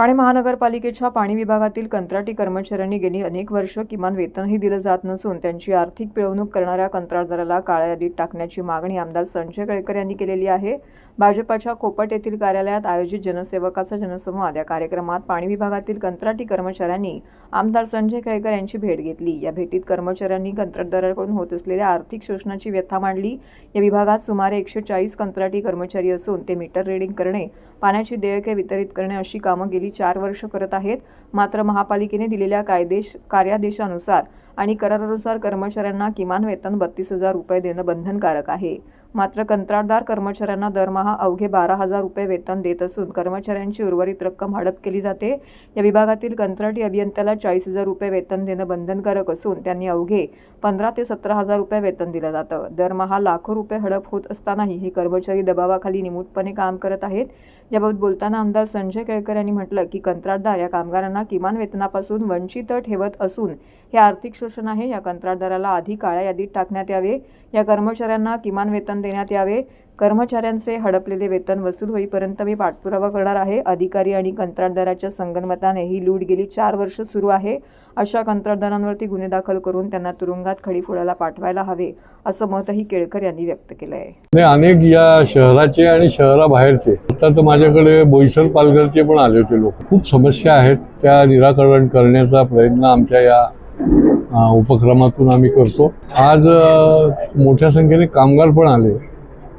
ठाणे महानगरपालिकेच्या पाणी विभागातील कंत्राटी कर्मचाऱ्यांनी गेली अनेक वर्ष किमान वेतनही दिलं जात नसून त्यांची आर्थिक पिळवणूक करणाऱ्या कंत्राटदाराला काळ्या यादीत टाकण्याची मागणी आमदार संजय केळकर यांनी केलेली आहे. भाजपाच्या कोपट येथील कार्यालयात आयोजित जनसेवकाचा जनसंवाद या कार्यक्रमात पाणी विभागातील कंत्राटी कर्मचाऱ्यांनी आमदार संजय केळकर यांची भेट घेतली. या भेटीत कर्मचाऱ्यांनी कंत्राटदाराकडून होत असलेल्या आर्थिक शोषणाची व्यथा मांडली. या विभागात सुमारे एकशे चाळीस कंत्राटी कर्मचारी असून ते मीटर रिडिंग करणे पाण्याची देयके वितरित करणे अशी कामं गेली चार वर्ष करत आहेत. मात्र महापालिकेने दिलेल्या कायदेश कार्यादेशानुसार आणि करारानुसार कर्मचाऱ्यांना किमान वेतन बत्तीस हजार रुपये देणं बंधनकारक आहे. मात्र कंत्राटदार कर्मचाऱ्यांना दरमहा अवघे बारा हजार रुपये वेतन देत असून कर्मचाऱ्यांची उर्वरित रक्कम हडप केली जाते. या विभागातील कंत्राटी अभियंत्याला चाळीस हजार रुपये वेतन देणं बंधनकारक असून त्यांनी अवघे पंधरा ते सतरा हजार रुपये वेतन दिलं जातं. दरमहा लाखो रुपये हडप होत असतानाही हे कर्मचारी दबावाखाली निमूटपणे काम करत आहेत. याबाबत बोलताना आमदार संजय केळकर यांनी म्हटलं की कंत्राटदार या कामगारांना किमान वेतनापासून वंचित ठेवत असून हे आर्थिक शोषण आहे. या कंत्राटदाराला आधी काळ्या यादीत टाकण्यात यावे. या कर्मचाऱ्यांना किमान वेतन देण्यात यावे. कर्मचाऱ्यांचे हडपलेले वेतन वसूल होईपर्यंत मी पाठपुरावा करणार आहे. अधिकारी आणि कंत्राटदाराच्या संगनमताने ही लूट गेली चार वर्ष सुरू आहे. अशा कंत्राटदारांवरती गुन्हे दाखल करून त्यांना तुरुंगात खडी फोडायला पाठवायला हवे असं मतही केळकर यांनी व्यक्त केलं आहे अनेक या शहराचे आणि शहराबाहेरचे आता तर माझ्याकडे बोईसर पालघरचे पण आले होते लोक. खूप समस्या आहेत त्या निराकरण करण्याचा प्रयत्न आमच्या या उपक्रमातून आम्ही करतो. आज मोठ्या संख्येने कामगार पण आले.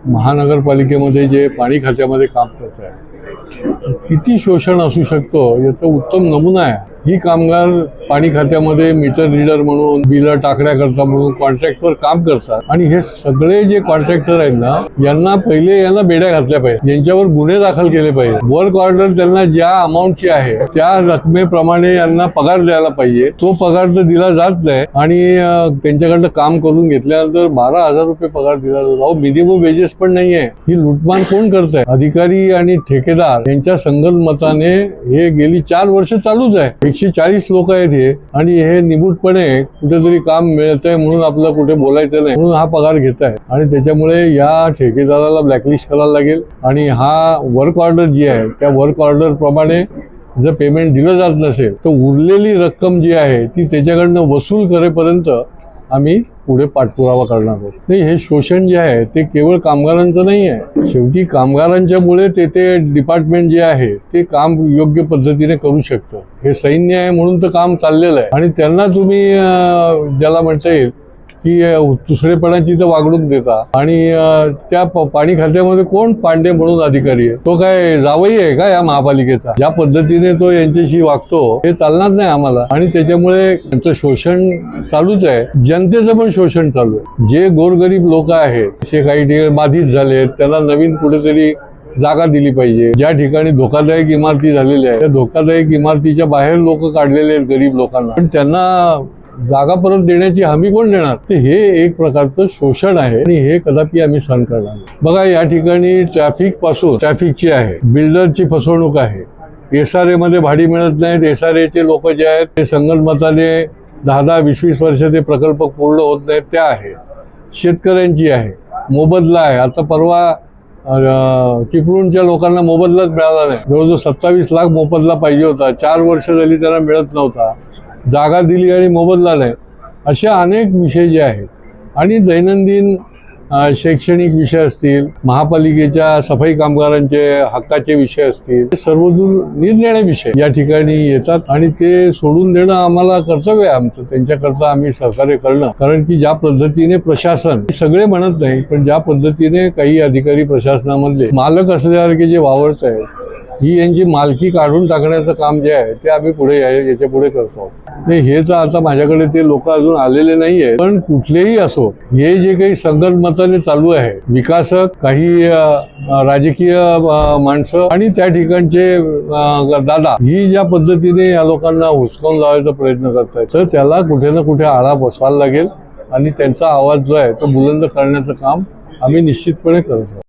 महानगरपालिकेमध्ये जे पाणी खात्यामध्ये काम करत आहे किती शोषण असू शकतो याचा उत्तम नमुना आहे. ही कामगार पाणी खात्यामध्ये मीटर रीडर म्हणून बिलं टाकण्याकरता म्हणून कॉन्ट्रॅक्टवर काम करतात. आणि हे सगळे जे कॉन्ट्रॅक्टर आहेत ना यांना पहिले यांना बेड्या घातल्या पाहिजे यांच्यावर गुन्हे दाखल केले पाहिजे वर्क ऑर्डर त्यांना ज्या अमाऊंटची आहे त्या रकमेप्रमाणे यांना पगार द्यायला पाहिजे. तो पगार तर दिला जात नाही. आणि त्यांच्याकडनं काम करून घेतल्यानंतर बारा हजार रुपये पगार दिला जातो. अहो मिनिमम वेजेस पण नाही आहे. ही लुटमान कोण करत आहे? अधिकारी आणि ठेकेदार यांच्या संगनमताने हे गेली चार वर्ष चालूच आहे. एकशे चाळीस लोक आहेत हे आणि हे निमूटपणे कुठेतरी काम मिळत आहे म्हणून आपलं कुठे बोलायचं नाही म्हणून हा पगार घेत आहे आणि त्याच्यामुळे या ठेकेदाराला ब्लॅकलिस्ट करायला लागेल आणि हा वर्क ऑर्डर जी आहे त्या वर्क ऑर्डर प्रमाणे जर पेमेंट दिलं जात नसेल तर उरलेली रक्कम जी आहे ती त्याच्याकडनं वसूल करेपर्यंत आम्ही पुढे पाठपुरावा करणार आहोत. नाही हे शोषण जे आहे ते केवळ कामगारांचं नाही आहे. शेवटी कामगारांच्यामुळे तेथे डिपार्टमेंट जे आहे ते काम योग्य पद्धतीने करू शकतं. हे सैन्य आहे म्हणून तर काम चाललेलं आहे. आणि त्यांना तुम्ही ज्याला म्हणता येईल की दुसरेपणाची तर वागणूक देता. आणि त्या पाणी खात्यामध्ये कोण पांडे म्हणून अधिकारी आहे? तो काय जावई आहे का या महापालिकेचा? ज्या पद्धतीने तो यांच्याशी वागतो हे चालणार नाही आम्हाला. आणि त्याच्यामुळे त्यांचं शोषण चालूच आहे. जनतेचं पण शोषण चालू आहे. जे गोरगरीब लोक आहेत असे काही ठिकाणी बाधित झालेत त्यांना नवीन कुठेतरी जागा दिली पाहिजे. ज्या ठिकाणी धोकादायक इमारती झालेल्या आहेत त्या धोकादायक इमारतीच्या बाहेर लोक काढलेले आहेत गरीब लोकांना. पण त्यांना जागा परत देण्याची हमी कोण देणार? तर हे एक प्रकारचं शोषण आहे आणि हे कदापि आम्ही सहन करणार नाही. बघा या ठिकाणी ट्रॅफिकपासून ट्रॅफिकची आहे. बिल्डरची फसवणूक आहे. एस आर एमध्ये भाडी मिळत नाहीत. एस आर एचे लोक जे आहेत ते संगणमताने दहा दहा वीस वीस वर्ष ते प्रकल्प पूर्ण होत नाहीत. त्या आहे शेतकऱ्यांची आहे. मोबदला आहे. आता परवा चिपळूणच्या लोकांना मोबदलाच मिळाला नाही. जवळजवळ सत्तावीस लाख मोबदला पाहिजे होता. चार वर्ष झाली त्यांना मिळत नव्हता. जागा दिली आणि मोबदला नाही असे अनेक विषय जे आहेत. आणि दैनंदिन शैक्षणिक विषय असतील महापालिकेच्या सफाई कामगारांचे हक्काचे विषय असतील हे सर्वदूर निरनिराळे विषय या ठिकाणी येतात आणि ते सोडून देणं आम्हाला कर्तव्य आहे आमचं. त्यांच्याकरता आम्ही सहकार्य करणं. कारण की ज्या पद्धतीने प्रशासन सगळे म्हणत नाही पण ज्या पद्धतीने काही अधिकारी प्रशासनामधले मालक असल्यासारखे जे वावरत आहेत ही यांची मालकी काढून टाकण्याचं काम जे आहे ते आम्ही पुढे याच्यापुढे करतो. हे तर आता माझ्याकडे ते लोक अजून आलेले नाहीये पण कुठलेही असो हे जे काही संगतमताने चालू आहे विकासक काही राजकीय माणसं आणि त्या ठिकाणचे दादा ही ज्या पद्धतीने या लोकांना हुसकावून लावायचा प्रयत्न करतायत तर त्याला कुठे ना कुठे आळा बसवायला लागेल आणि त्यांचा आवाज जो आहे तो बुलंद करण्याचं काम आम्ही निश्चितपणे करतो.